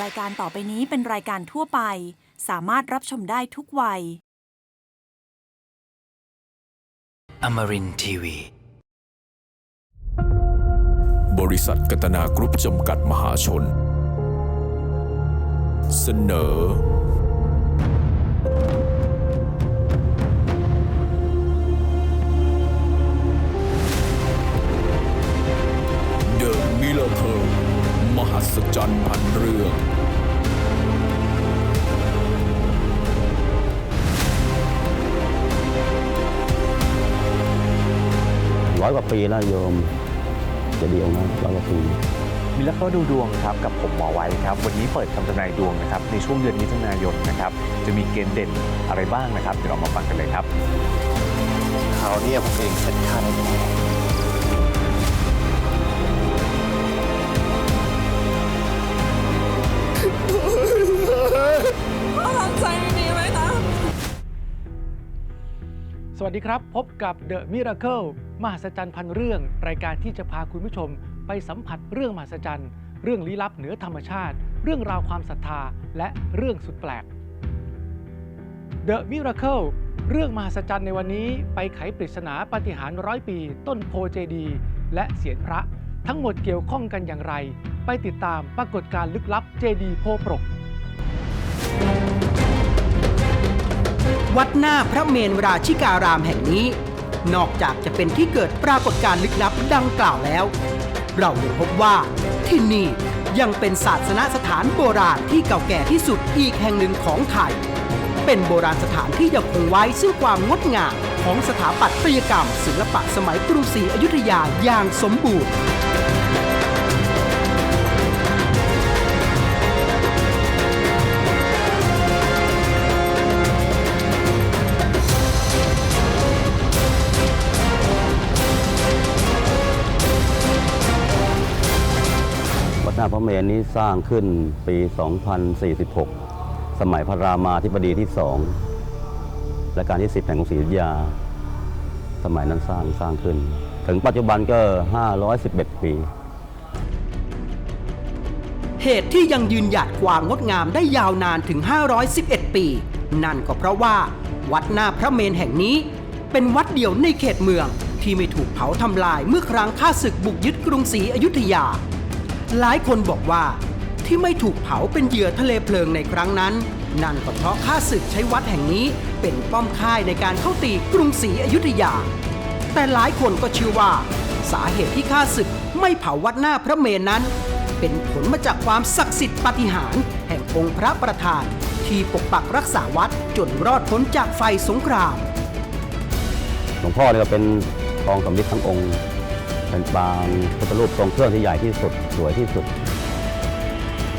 รายการต่อไปนี้เป็นรายการทั่วไป สามารถรับชมได้ทุกวัย Amarin Tiwi. บริษัทกัตนากรุ๊ปจำกัดมหาชน เสนอ ร้อยกว่าปีแล้วโยมเจะดีองค์นั้นร้อยกว่าปีมิลเลอร์ดูดวงครับกับผมหมอไว้ครับ วันนี้เปิดคำทำนายดวงนะครับในช่วงเดือนมิถุนายนนะครับจะมีเกณฑ์เด่นอะไรบ้างนะครับเดี๋ยวเรามาฟังกันเลยครับเขาเนี่ยผมเองเป็นข้าได้ สวัสดีครับ พบกับ The Miracle มหัศจรรย์พันเรื่อง รายการที่จะพาคุณผู้ชม ไปสัมผัสเรื่องมหัศจรรย์ เรื่องลี้ลับเหนือธรรมชาติ เรื่องราวความศรัทธา และเรื่องสุดแปลก The Miracle เรื่องมหัศจรรย์ในวันนี้ไปไขปริศนาปฏิหารร้อยปี ต้นโพเจดี และเสียนพระ ทั้งหมดเกี่ยวข้องกันอย่างไร ไปติดตามปรากฏการณ์ลึกลับเจดีโพปรก วัดหน้าพระเมรุราชิการามแห่งนี้ นอกจากจะเป็นที่เกิดปรากฏการณ์ลึกลับดังกล่าวแล้ว เรายังพบว่าที่นี่ยังเป็นศาสนสถานโบราณที่เก่าแก่ที่สุดอีกแห่งหนึ่งของไทย เป็นโบราณสถานที่ยังคงไว้ซึ่งความงดงามของสถาปัตยกรรม ศิลปะสมัยกรุงศรีอยุธยาอย่างสมบูรณ์ หน้าพระเมรุนี้สร้างขึ้นปี 2046 สมัยพระรามาธิบดีที่สองและการที่ 10 แห่งกรุงศรีอยุธยา สมัยนั้นสร้างสร้างขึ้น ถึงปัจจุบันก็ 511 ปี เหตุที่ยังยืนหยัดความงดงามได้ยาวนานถึง 511 ปี นั่นก็เพราะว่า วัดหน้าพระเมนแห่งนี้ เป็นวัดเดียวในเขตเมืองที่ไม่ถูกเผาทำลายเมื่อครั้งข้าศึกบุกยึดกรุงศรีอยุธยา หลายคนบอกว่าที่ไม่ถูกเผาเป็นเหยื่อทะเลเพลิงในครั้งนั้น นั่นก็เพราะข้าศึกใช้วัดแห่งนี้เป็นป้อมค่ายในการเข้าตีกรุงศรีอยุธยา แต่หลายคนก็เชื่อว่า สาเหตุที่ข้าศึกไม่เผาวัดหน้าพระเมนนั้น เป็นผลมาจากความศักดิ์สิทธิ์ปาฏิหาริย์แห่งองค์พระประธาน ที่ปกปักรักษาวัดจนรอดพ้นจากไฟสงคราม หลวงพ่อเนี่ยเป็นทองสำริดทั้งองค์ เป็นปางพุทธรูปทรงเครื่องที่ใหญ่ที่สุดสวยที่สุด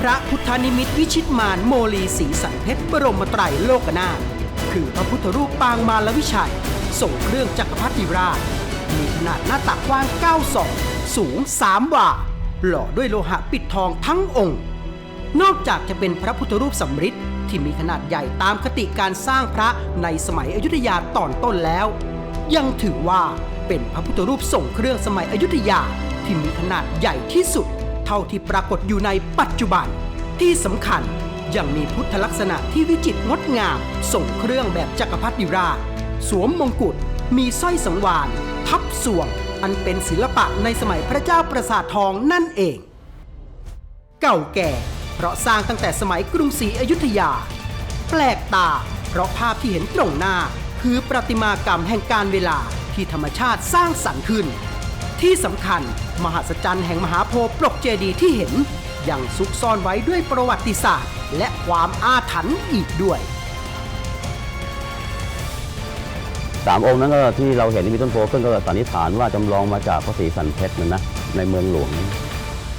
พระพุทธนิมิตวิชิตมารโมลีสีสันเพชรบรมไตรโลกนาถคือพระพุทธรูปปางมารวิชัยส่งเครื่องจักรพรรดิราช มีขนาดหน้าตักกว้าง 9 ศอกสูง 3วาหล่อด้วยโลหะปิดทองทั้งองค์ นอกจากจะเป็นพระพุทธรูปสำริดที่มีขนาดใหญ่ตามคติการสร้างพระในสมัยอยุธยาตอนต้นแล้ว ยังถือว่า เป็นพระพุทธรูปส่งเครื่องสมัยอยุธยาที่มีขนาดใหญ่ที่สุด เท่าที่ปรากฏอยู่ในปัจจุบัน ที่สำคัญยังมีพุทธลักษณะที่วิจิตรงดงามส่งเครื่องแบบจักรพรรดิราช สวมมงกุฎมีสร้อยสังวานทับสวง อันเป็นศิลปะในสมัยพระเจ้าประสาททองนั่นเอง เก่าแก่ เพราะสร้างตั้งแต่สมัยกรุงศรีอยุธยา แปลกตา เพราะภาพที่เห็นตรงหน้า คือประติมากรรมแห่งการเวลา ที่ธรรมชาติสร้างสรรค์ขึ้น ที่สำคัญ มหัศจรรย์แห่งมหาโพธิ์ปลกเจดีย์ที่เห็น ยังซุกซ่อนไว้ด้วยประวัติศาสตร์ และความอาถรรพ์อีกด้วยสามองค์นั้นก็ที่เราเห็นที่มีต้นโพขึ้นก็สันนิษฐานว่าจำลองมาจากพระศรีสันเพชรนะนะในเมืองหลวง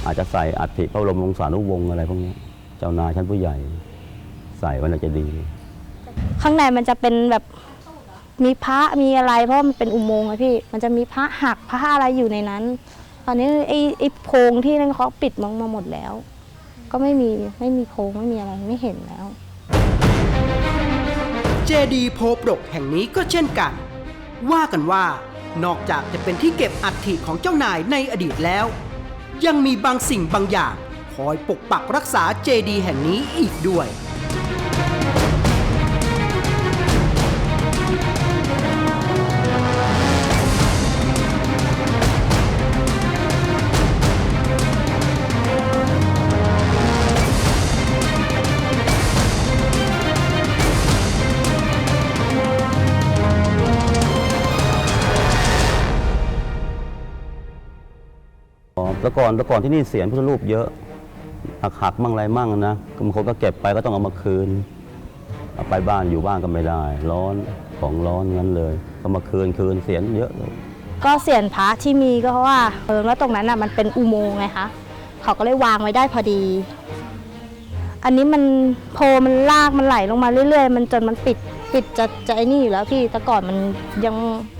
อาจจะใส่อัฐิพระบรมวงศานุวงศ์อะไรพวกนี้เจ้านายชั้นผู้ใหญ่ ใส่ไว้น่าจะดีข้างในมันจะเป็นแบบ มีพระมีอะไรเพราะมันเป็นอุโมงค์อะพี่ มันจะมีพระหักพระอะไรอยู่ในนั้น ตอนนี้ไอ้ไอ้โพรงที่นั่นเขาปิดมังมาหมดแล้ว ก็ไม่มีไม่มีโพรงไม่มีอะไรไม่เห็นแล้ว เจดีโพปรกแห่งนี้ก็เช่นกัน ว่ากันว่านอกจากจะเป็นที่เก็บอัฐิของเจ้านายในอดีตแล้ว ยังมีบางสิ่งบางอย่าง คอยปกปักรักษาเจดีย์แห่งนี้อีกด้วย แล้วก่อนแล้วก่อนที่นี่เสียนพุทธรูปเยอะหักหักมั่งอะไรมั่งนะบางคนก็เก็บไปก็ต้องเอามาคืนเอาไปบ้านอยู่บ้านก็ไม่ได้ ร้อนของร้อนงั้นเลย ก็มาคืนคืนเสียนเยอะเลยก็เสียนพระที่มีก็เพราะว่าเออแล้วตรงนั้นอะมันเป็นอุโมงค์ไงคะเขาก็เลยวางไว้ได้พอดี อันนี้มันโพมันลากมันไหลลงมาเรื่อยๆ มันจนมันปิด ปิดจะจะไอ้นี่อยู่แล้วพี่แต่ก่อนมันยัง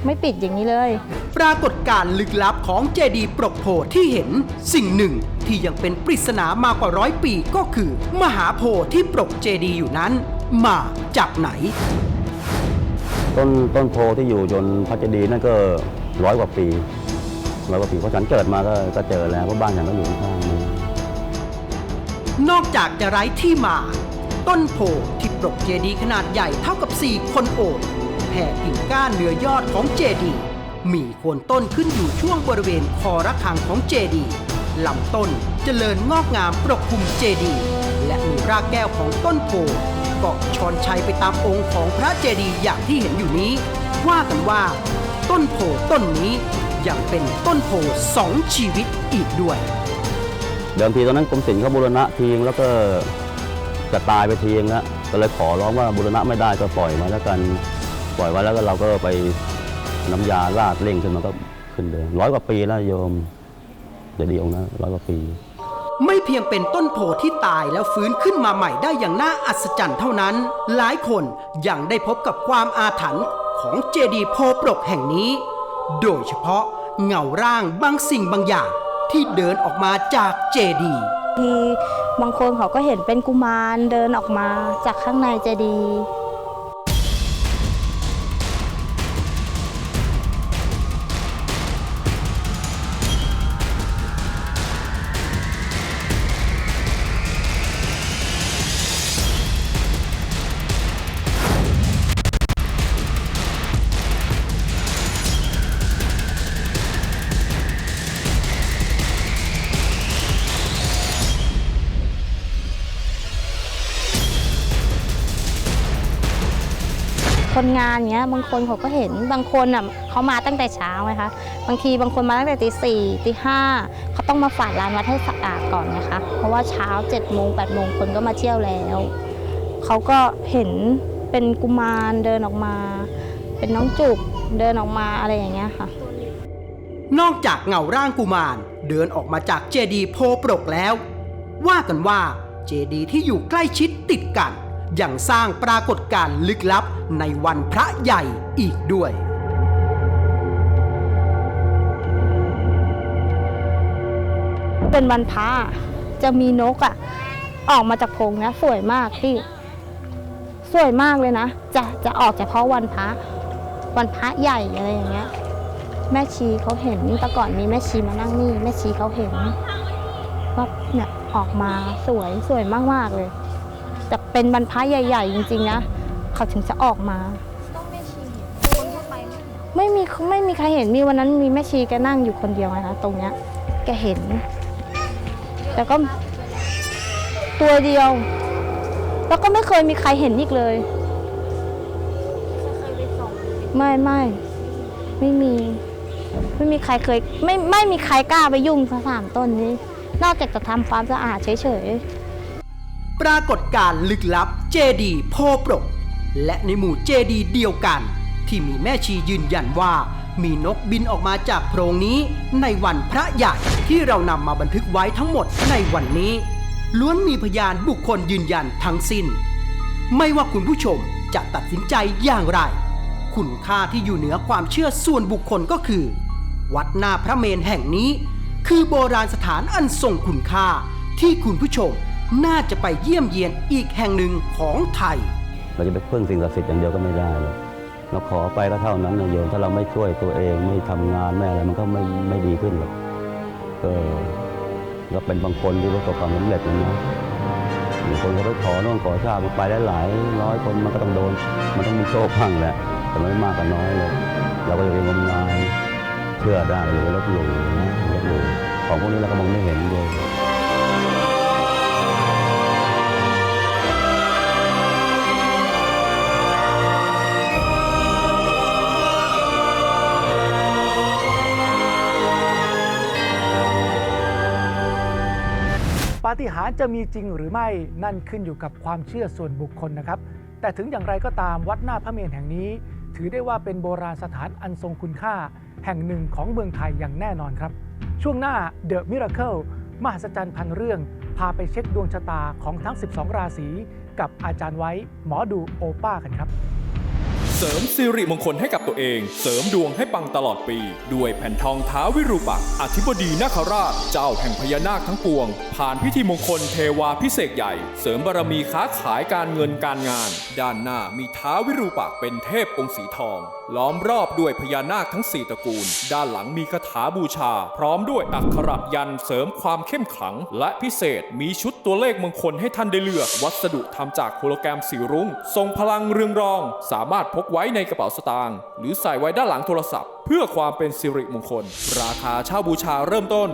ไม่ปิดอย่างนี้เลย ปรากฏการณ์ลึกลับของเจดีย์ปรกโพธิ์ที่เห็นสิ่งหนึ่งที่ยังเป็นปริศนามากกว่าร้อยปีก็คือ มหาโพธิ์ที่ปรกเจดีย์อยู่นั้น มาจากไหน ต้นต้นโพที่อยู่จนพระเจดีย์นั่นก็ร้อยกว่าปีร้อยกว่าปีเพราะฉันเกิดมาก็ก็เจอแล้วเพราะบ้านฉันก็อยู่ข้างๆนี่นอกจากจะไร้ที่มา ต้นโพธิ์ที่ปรกเจดีย์ขนาดใหญ่เท่ากับ 4 คนโอบแผ่กิ่งก้านเหนือยอดของเจดีย์มีโคนต้นขึ้นอยู่ช่วงบริเวณคอระฆังของเจดีย์ลำต้นเจริญงอกงามปกคลุมเจดีย์และมีรากแก้วของต้นโพธิ์เกาะชอนชัยไปตามองค์ของพระเจดีย์อย่างที่เห็นอยู่นี้ ว่ากันว่า ต้นโพธิ์ต้นนี้ยังเป็นต้นโพธิ์สองชีวิตอีกด้วย เดิมทีตอนนั้นกรมศิลป์เขาบูรณะทิ้งแล้วก็ จะตายไปทิ้งแล้วก็เลยขอร้องว่าบูรณะไม่ได้ก็ปล่อยมาแล้วกันปล่อยไว้แล้วก็เราก็ไปน้ำยาราดเร่งขึ้นมาก็ขึ้นเลยร้อยกว่าปีแล้วโยมเดี๋ยวดีองค์นะร้อยกว่าปี ไม่เพียงเป็นต้นโพธิ์ที่ตายแล้วฟื้นขึ้นมาใหม่ได้อย่างน่าอัศจรรย์เท่านั้น หลายคนยังได้พบกับความอาถรรพ์ของเจดีย์โพปรกแห่งนี้ โดยเฉพาะเงาร่างบางสิ่งบางอย่างที่เดินออกมาจากเจดีย์ที่ บางคนเขาก็เห็นเป็นกุมารเดินออกมาจากข้างในเจดี คนงานเงี้ยบางคนเขาก็เห็นบางคนอะเขามาตั้งแต่เช้าไงคะบางทีบางคนมาตั้งแต่ตีสี่ตีห้าเขาต้องมาฝาดลานวัดให้สะอาดก่อนนะคะ เพราะว่าเช้า7จ็ดโมงแปดโมงคนก็มาเที่ยวแล้วเขาก็เห็นเป็นกุมารเดินออกมา เป็นน้องจุกเดินออกมาอะไรอย่างเงี้ยค่ะ นอกจากเงาร่างกุมารเดินออกมาจากเจดีย์โพปรกแล้ว ว่ากันว่าเจดีย์ที่อยู่ใกล้ชิดติดกัน ยังสร้างปรากฏการณ์ลึกลับในวันพระใหญ่อีกด้วยเป็นวันพระจะมีนกอะ ออกมาจากโพรงนี้ยสวยมากพี่ สวยมากเลยนะ จะจะออกเฉพาะวันพระวันพระใหญ่อะไรอย่างเงี้ย แม่ชีเขาเห็นแต่ก่อนมีแม่ชีมานั่งนี่ แม่ชีเขาเห็นว่าเนี่ยออกมาสวยสวยมากๆเลย แต่เป็นวันพะใหญ่ ๆ จริง ๆ นะ เขาถึงจะออกมาไม่มีไม่มีใครเห็นมีวันนั้นมีแม่ชีแกนั่งอยู่คนเดียวไงคะตรงเนี้ยแกเห็น แต่ก็ตัวเดียว แล้วก็ไม่เคยมีใครเห็นอีกเลยไม่ไม่ไม่มี ไม่มีใครเคย ไม่ไม่มีใครกล้าไปยุ่งสสามต้นนี้ นอกจากจะทำความสะอาดเฉยๆ ปรากฏการลึกลับเจดีโพปรก และในหมู่เจดีเดียวกัน ที่มีแม่ชียืนยันว่า มีนกบินออกมาจากโพรงนี้ในวันพระใหญ่ที่เรานำมาบันทึกไว้ทั้งหมดในวันนี้ ล้วนมีพยานบุคคลยืนยันทั้งสิ้น ไม่ว่าคุณผู้ชมจะตัดสินใจอย่างไร คุณค่าที่อยู่เหนือความเชื่อส่วนบุคคลก็คือ วัดหน้าพระเมนแห่งนี้ คือโบราณสถานอันทรงคุณค่าที่คุณผู้ชม น่าจะไปเยี่ยมเยียนอีกแห่งหนึ่งของไทย เราจะไปพึ่งสิ่งศักดิ์สิทธิ์อย่างเดียวก็ไม่ได้หรอกเราขอไปก็เท่านั้นนะโยมถ้าเราไม่ช่วยตัวเองไม่ทำงานไม่อะไรมันก็ไม่ไม่ดีขึ้นหรอกก็ก็เป็นบางคนที่ประสบความสำเร็จนะนะบางคนเขาไปขอโน่นขอชาติมันไปได้หลายร้อยคนมันก็ต้องโดน มันต้องมีโชคบ้างแหละแต่ไม่มากก็น้อยเลย เราก็อย่าไปงมงายเชื่อได้หรือลบหลู่นะลบหลู่ของพวกนี้เราก็มองไม่เห็นเลย ฏิหารจะมีจริงหรือไม่นั่นขึ้นอยู่กับความเชื่อส่วนบุคคลนะครับ แต่ถึงอย่างไรก็ตามวัดหน้าพระเมรุแห่งนี้ ถือได้ว่าเป็นโบราณสถานอันทรงคุณค่า แห่งหนึ่งของเมืองไทยอย่างแน่นอนครับ ช่วงหน้า The Miracle มหัศจรรย์พันเรื่อง พาไปเช็คดวงชะตาของทั้ง 12 ราศีกับอาจารย์ไว้หมอดูโอป้ากันครับ เสริมสิริมงคลให้กับตัวเอง เสริมดวงให้ปังตลอดปี ด้วยแผ่นทองท้าวิรูปักษ์อธิบดีนาคราช เจ้าแห่งพญานาคทั้งปวง ผ่านพิธีมงคลเทวาพิเศษใหญ่ เสริมบารมีค้าขายการเงินการงาน ด้านหน้ามีท้าวิรูปักษ์เป็นเทพองค์สีทอง ล้อมรอบด้วยพญานาคทั้ง 4ตระกูล ด้านหลังมีคาถาบูชา พร้อมด้วยอักขระยันเสริมความเข้มขลัง และพิเศษมีชุดตัวเลขมงคลให้ท่านได้เลือก วัสดุทำจากโฮโลแกรมสีรุง้งทรงพลังเรืองรอง สามารถพกไว้ในกระเป๋าสตางค์หรือใส่ไว้ด้านหลังโทรศัพท์ เพื่อความเป็นสิริมงคล ราคาเช่าบูชาเริ่มต้น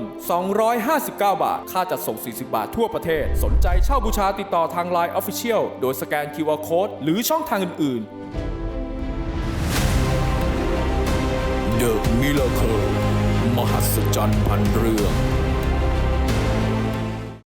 259 บาท ค่าจัดส่ง 40 บาททั่วประเทศ สนใจเช่าบูชาติดต่อทาง Line Official โดยสแกน QR Code หรือช่องทางอื่นๆ The Miracle มหัศจรรย์พันเรื่อง